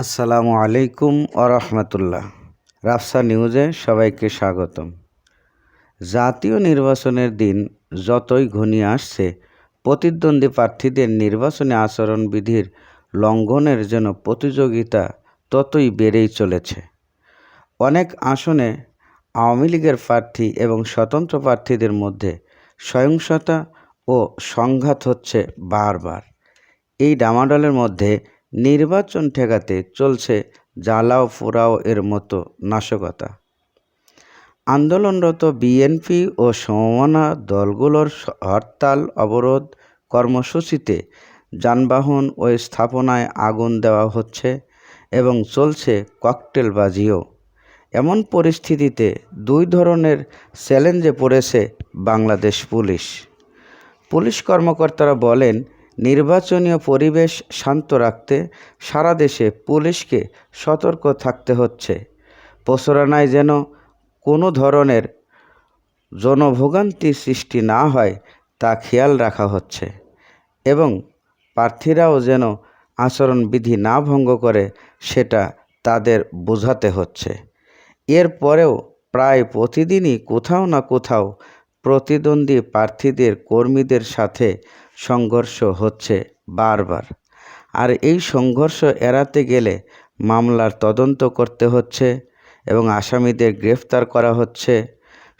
আসসালামু আলাইকুম আরহামতুল্লাহ রাফসা নিউজে সবাইকে স্বাগতম। জাতীয় নির্বাচনের দিন যতই ঘনিয়ে আসছে, প্রতিদ্বন্দ্বী প্রার্থীদের নির্বাচনী আচরণবিধির লঙ্ঘনের যেন প্রতিযোগিতা ততই বেড়েই চলেছে। অনেক আসনে আওয়ামী লীগের প্রার্থী এবং স্বতন্ত্র প্রার্থীদের মধ্যে সহিংসতা ও সংঘাত হচ্ছে বারবার। এই ডামাডলের মধ্যে নির্বাচন ঠেকাতে চলছে জ্বালাও পোড়াও এর মতো নাশকতা। আন্দোলনরত বিএনপি ও সমমনা দলগুলোর হরতাল, অবরোধ কর্মসূচিতে যানবাহন ও স্থাপনায় আগুন দেওয়া হচ্ছে এবং চলছে ককটেলবাজিও। এমন পরিস্থিতিতে দুই ধরনের চ্যালেঞ্জে পড়েছে বাংলাদেশ পুলিশ। পুলিশ কর্মকর্তারা বলেন নির্বাচনীয় পরিবেশ শান্ত রাখতে সারা দেশে পুলিশকে সতর্ক থাকতে হচ্ছে। প্রচারণায় যেন কোনো ধরনের জনভোগান্তি সৃষ্টি না হয় তা খেয়াল রাখা হচ্ছে এবং প্রার্থীরাও যেন আচরণবিধি না ভঙ্গ করে সেটা তাদের বোঝাতে হচ্ছে। এরপরেও প্রায় প্রতিদিনই কোথাও না কোথাও প্রতিদ্বন্দ্বী প্রার্থীদের কর্মীদের সাথে সংঘর্ষ হচ্ছে বারবার। আর এই সংঘর্ষ এড়াতে গেলে মামলার তদন্ত করতে হচ্ছে এবং আসামিদের গ্রেফতার করা হচ্ছে।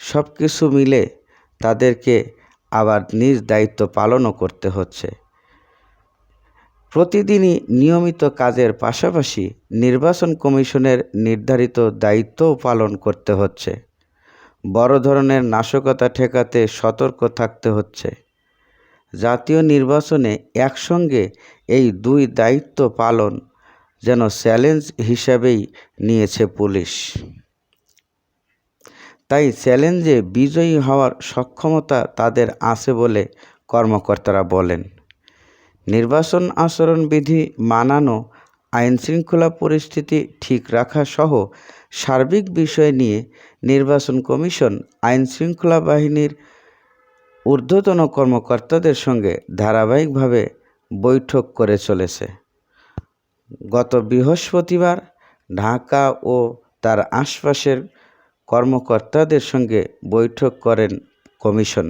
সব কিছু মিলে তাদেরকে আবার নিজ দায়িত্ব পালনও করতে হচ্ছে। প্রতিদিনই নিয়মিত কাজের পাশাপাশি নির্বাচন কমিশনের নির্ধারিত দায়িত্বও পালন করতে হচ্ছে। বড় ধরনের নাশকতা ঠেকাতে সতর্ক থাকতে হচ্ছে। জাতীয় নির্বাচনে একসঙ্গে এই দুই দায়িত্ব পালন যেন চ্যালেঞ্জ হিসাবেই নিয়েছে পুলিশ। তাই চ্যালেঞ্জে বিজয়ী হওয়ার সক্ষমতা তাদের আছে বলে কর্মকর্তারা বলেন। নির্বাচন আচরণবিধি মানানো, আইনশৃঙ্খলা পরিস্থিতি ঠিক রাখা সহ সার্বিক বিষয় নিয়ে নির্বাচন কমিশন আইনশৃঙ্খলা বাহিনীর ঊর্ধ্বতন কর্মকর্তাদের সঙ্গে ধারাবাহিকভাবে বৈঠক করে চলেছে। গত বৃহস্পতিবার ঢাকা ও তার আশপাশের কর্মকর্তাদের সঙ্গে বৈঠক করেন কমিশন।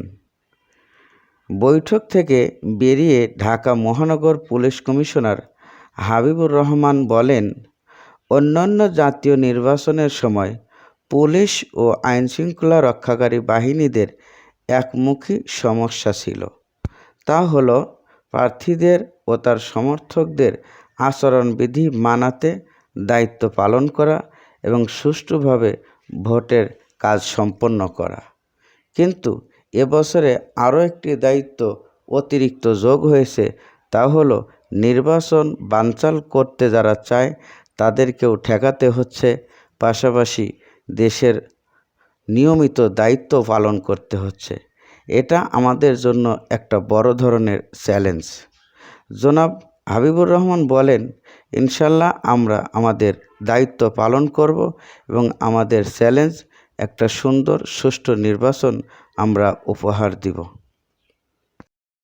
বৈঠক থেকে বেরিয়ে ঢাকা মহানগর পুলিশ কমিশনার হাবিবুর রহমান বলেন, অন্যান্য জাতীয় নির্বাচনের সময় পুলিশ ও আইনশৃঙ্খলা রক্ষাকারী বাহিনীদের একমুখী সমস্যা ছিল। তা হলো, প্রার্থীদের ও তার সমর্থকদের আচরণবিধি মানাতে দায়িত্ব পালন করা এবং সুষ্ঠুভাবে ভোটের কাজ সম্পন্ন করা। কিন্তু এবছরে আরও একটি দায়িত্ব অতিরিক্ত যোগ হয়েছে, তা হলো নির্বাচন বানচাল করতে যারা চায় তাদেরকেও ঠেকাতে হচ্ছে। পাশাপাশি দেশের নিয়মিত দায়িত্ব পালন করতে হচ্ছে। এটা আমাদের জন্য একটা বড় ধরনের চ্যালেঞ্জ। জনাব হাবিবুর রহমান বলেন, ইনশাল্লাহ আমরা আমাদের দায়িত্ব পালন করব এবং আমাদের চ্যালেঞ্জ, একটা সুন্দর সুষ্ঠু নির্বাচন আমরা উপহার দিব।